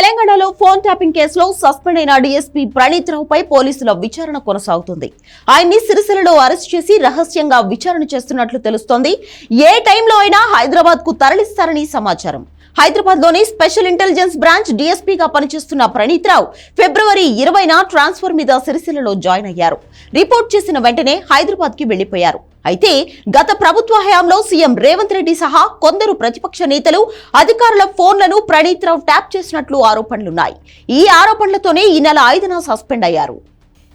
తెలంగాణలో phone tapping కేసులో suspend అయిన డీఎస్పీ ప్రణీత్ రావుపై పోలీసుల విచారణ కొనసాగుతుంది. ఆయన్ని సిరిసిల్లలో అరెస్ట్ చేసి రహస్యంగా విచారణ చేస్తున్నట్లు తెలుస్తోంది. ఏ టైంలో అయినా హైదరాబాద్కు తరలిస్తారని సమాచారం. హైదరాబాద్లోని స్పెషల్ ఇంటెలిజెన్స్ బ్రాంచ్ డీఎస్పీగా పనిచేస్తున్న ప్రణీత్ రావు ఫిబ్రవరి ఇరవైన ట్రాన్స్ఫర్ మీద సిరిసిల్లలో జాయిన్ అయ్యారు. రిపోర్ట్ చేసిన వెంటనే హైదరాబాద్కి వెళ్ళిపోయారు అయితే గత ప్రభుత్వ హయాంలో సీఎం రేవంత్ రెడ్డి సహా కొందరు ప్రతిపక్ష నేతలు అధికారుల ఫోన్లను ప్రణీత్ రావు ట్యాప్ చేసినట్లు ఆరోపణలున్నాయి. ఈ ఆరోపణలతోనే ఈ నెల ఐదున సస్పెండ్ అయ్యారు.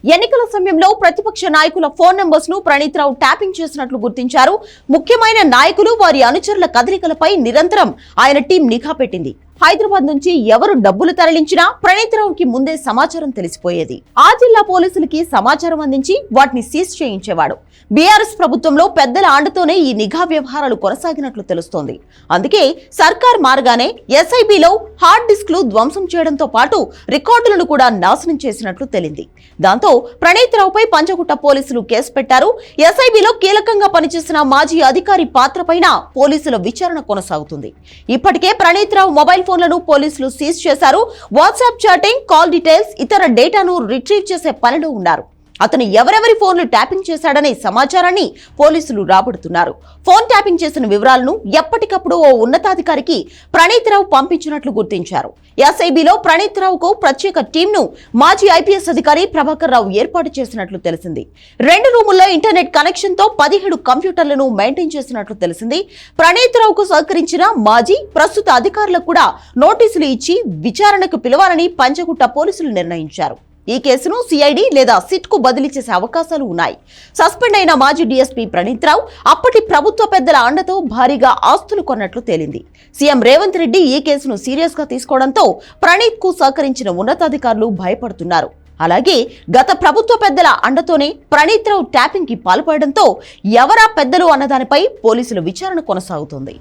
ఎన్నికల సమయంలో ప్రతిపక్ష నాయకుల ఫోన్ నంబర్స్ను ప్రణీత్ రావు ట్యాపింగ్ చేసినట్లు గుర్తించారు. ముఖ్యమైన నాయకులు వారి అనుచరుల కదలికలపై నిరంతరం ఆయన టీం నిఘా పెట్టింది. హైదరాబాద్ నుంచి ఎవరు డబ్బులు తరలించినా ప్రణీత్ రావుకి ముందే సమాచారం తెలిసిపోయేది. ఆ జిల్లా పోలీసులకి సమాచారం అందించి వాటిని సీజ్ చేయించేవాడు. బీఆర్ఎస్ ప్రభుత్వంలో పెద్దల ఆండతోనే ఈ నిఘా వ్యవహారాలు కొనసాగినట్లు తెలుస్తోంది. అందుకే సర్కార్ మారగానే ఎస్ఐబిలో హార్డ్ డిస్క్లు ధ్వంసం చేయడంతో పాటు రికార్డులను కూడా నాశనం చేసినట్లు తెలింది. దాంతో ప్రణీతరావుపై పంచగుట్ట పోలీసులు కేసు పెట్టారు. ఎస్ఐబిలో కీలకంగా పనిచేసిన మాజీ అధికారి పాత్రపైన పోలీసుల విచారణ కొనసాగుతుంది. ఇప్పటికే ప్రణీతరావు రావు ఫోన్లను పోలీసులు సీజ్ చేశారు. వాట్సాప్ చాటింగ్ కాల్ డీటెయిల్స్ ఇతర డేటాను రిట్రీవ్ చేసే పనిలో ఉన్నారు. అతను ఎవరెవరి ఫోన్లు ట్యాపింగ్ చేశాడనే సమాచారాన్ని పోలీసులు రాబడుతున్నారు. ఫోన్ ట్యాపింగ్ చేసిన వివరాలను ఎప్పటికప్పుడు ఓ ఉన్నతాధికారికి ప్రణీత్ రావు పంపించినట్లు గుర్తించారు. ఎస్ఐబిలో ప్రణీత్ రావుకు ప్రత్యేక టీంను మాజీ ఐపీఎస్ అధికారి ప్రభాకర్ రావు ఏర్పాటు చేసినట్లు తెలిసింది. రెండు రూముల్లో ఇంటర్నెట్ కనెక్షన్తో పదిహేడు కంప్యూటర్లను మెయింటైన్ చేసినట్లు తెలిసింది. ప్రణీత్ రావుకు సహకరించిన మాజీ ప్రస్తుత అధికారులకు కూడా నోటీసులు ఇచ్చి విచారణకు పిలవాలని పంచగుట్ట పోలీసులు నిర్ణయించారు. ఈ కేసును సిఐడి లేదా సిట్కు బదిలీ చేసే అవకాశాలు ఉన్నాయి. సస్పెండ్ అయిన మాజీ డీఎస్పీ ప్రణీత్ రావు అప్పటి ప్రభుత్వ పెద్దల అండతో భారీగా ఆస్తులు కొన్నట్లు తేలింది. సీఎం రేవంత్ రెడ్డి ఈ కేసును సీరియస్గా తీసుకోవడంతో ప్రణీత్కు సహకరించిన ఉన్నతాధికారులు భయపడుతున్నారు. అలాగే గత ప్రభుత్వ పెద్దల అండతోనే ప్రణీత్ రావు ట్యాపింగ్కి పాల్పడడంతో ఎవరా పెద్దలు అన్నదానిపై పోలీసుల విచారణ కొనసాగుతోంది.